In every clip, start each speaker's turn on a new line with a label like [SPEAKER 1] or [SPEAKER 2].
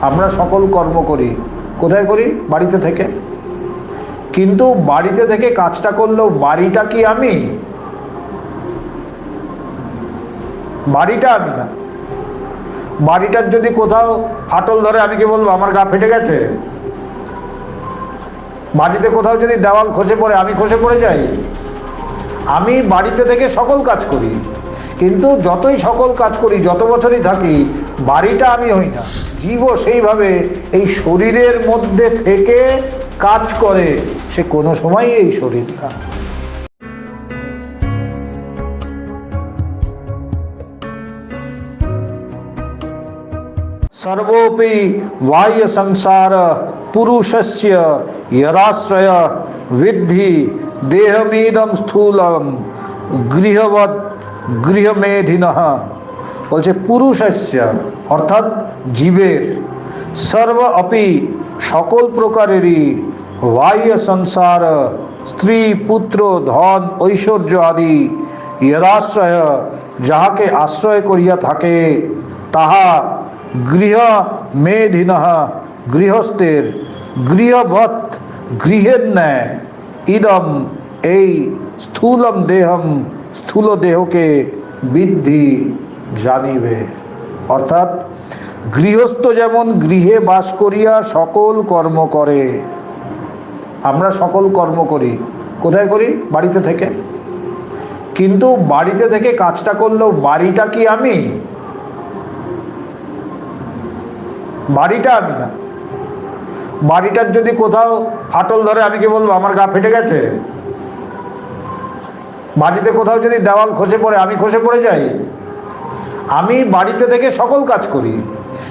[SPEAKER 1] আমরা সকল কর্ম করি। কোথায় করি? বাড়িতে থেকে। কিন্তু বাড়িতে থেকে কাজটা করলেও বাড়িটা কি আমি? বাড়িটা আমি না। বাড়িটার যদি কোথাও ফাটল ধরে, আমি কি বলব, আমার গা ফেটে গেছে? বাড়িতে কোথাও যদি দেওয়াল খসে পড়ে, আমি খসে পড়ে যাই? আমি বাড়িতে থেকে সকল কাজ করি। কিন্তু যতই সকল কাজ করি, যত বছরই থাকি, বাড়িটা আমি হই না। জীব সেইভাবে এই শরীরের মধ্যে থেকে কাজ করে, সে কোনো সময় এই শরীর না। সর্বোপি বাহ্য সংসার পুরুষস্য ইয়দাশ্রয় বিদ্ধি দেহমিদম স্থূলম গৃহবৎ গৃহমেধিন। বলছে পুরুষস্য অর্থাৎ জীবের, সর্ব অপি সকল প্রকারেরই বাহ্য সংসার, স্ত্রী, পুত্র, ধন, ঐশ্বর্য আদি যদাশ্রয় যাহাকে আশ্রয় করিয়া থাকে, তাহা গৃহ মেধিন গৃহস্থের, গৃহবৎ, গৃহের ন্যায়। ইদম, এই স্থূলম দেহম স্থূল দেহকে বৃদ্ধি জানিবে। অর্থাৎ গৃহস্থ যেমন গৃহে বাস করিয়া সকল কর্ম করে, আমরা সকল কর্ম করি, কোথায় করি? বাড়িতে থেকে। কিন্তু বাড়িতে থেকে কাজটা করলেও বাড়িটা কি আমি? বাড়িটা আমি না। বাড়িটার যদি কোথাও ফাটল ধরে, আমি কি বলব, আমার গা ফেটে গেছে? বাড়িতে কোথাও যদি দেওয়াল খসে পড়ে, আমি খসে পড়ে যাই? আমি বাড়িতে থেকে সকল কাজ করি।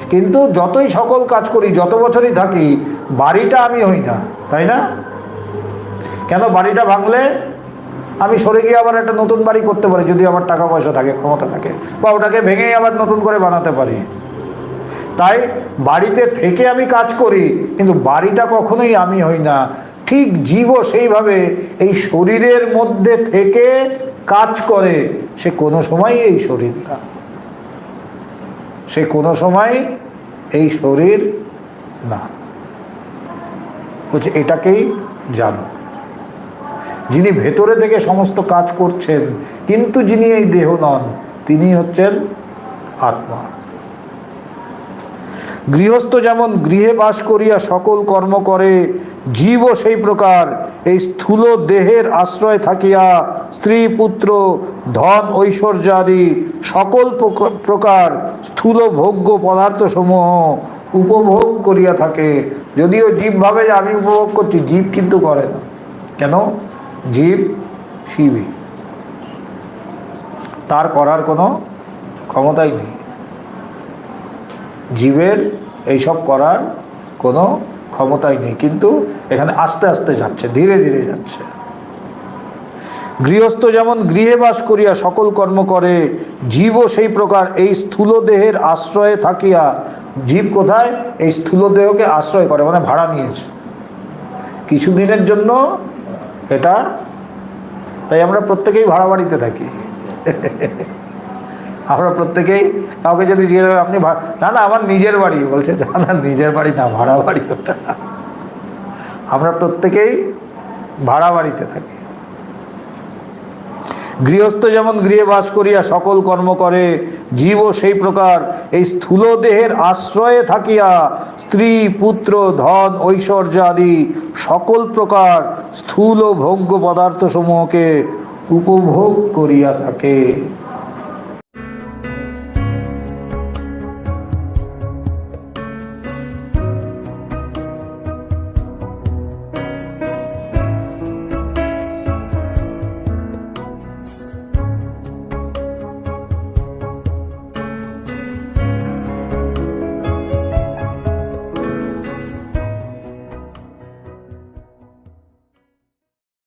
[SPEAKER 1] কিন্তু যতই সকল কাজ করি, যত বছরই থাকি, বাড়িটা আমি হই না, তাই না? কেন বাড়িটা ভাঙলে আমি সরে গিয়ে আবার একটা নতুন বাড়ি করতে পারি, যদি আমার টাকা পয়সা থাকে, ক্ষমতা থাকে, বা ওটাকে ভেঙেই আবার নতুন করে বানাতে পারি। তাই বাড়িতে থেকে আমি কাজ করি, কিন্তু বাড়িটা কখনোই আমি হই না ঠিক জীবও সেইভাবে এই শরীরের মধ্যে থেকে কাজ করে। সে কোনো সময় এই শরীর না। সে কোনো সময় এই শরীর না। বলছে, এটাকেই জানো। যিনি ভেতরে থেকে সমস্ত কাজ করছেন, কিন্তু যিনি এই দেহ নন, তিনি হচ্ছেন আত্মা। গৃহস্থ যেমন গৃহে বাস করিয়া সকল কর্ম করে, জীবও সেই প্রকার। এই স্থূল দেহের আশ্রয় থাকিয়া স্ত্রী, পুত্র, ধন, ঐশ্বর্য আদি সকল প্রক- প্রকার স্থূল ভোগ্য পদার্থসমূহ উপভোগ করিয়া থাকে। যদিও জীব ভাবে যে আমি উপভোগ করছি, জীব কিন্তু করে না। কেন? জীব শিবী তার করার কোনো ক্ষমতাই নেই। জীবের এইসব করার কোনো ক্ষমতাই নেই। কিন্তু এখানে আস্তে আস্তে যাচ্ছে, ধীরে ধীরে যাচ্ছে। গৃহস্থ যেমন গৃহে বাস করিয়া সকল কর্ম করে, জীবও সেই প্রকার, এই স্থূল দেহের আশ্রয়ে থাকিয়া জীব কোথায়? এই স্থূল দেহকে আশ্রয় করে মানে ভাড়া নিয়েছে। কিছুদিনের জন্য এটা, তাই আমরা প্রত্যেকেই ভাড়া বাড়িতে থাকি। আমরা প্রত্যেকেই কাউকে যদি জিজ্ঞেস আপনি না না, আমার নিজের বাড়ি বলছে, না না, নিজের বাড়ি না, ভাড়া বাড়ি ওটা। আমরা প্রত্যেকেই ভাড়া বাড়িতে থাকি। গৃহস্থ যেমন গৃহে বাস করিয়া সকল কর্ম করে, জীবও সেই প্রকার। এই স্থূল দেহের আশ্রয়ে থাকিয়া স্ত্রী, পুত্র, ধন, ঐশ্বর্য আদি সকল প্রকার স্থূল ভোগ্য পদার্থসমূহকে উপভোগ করিয়া থাকে।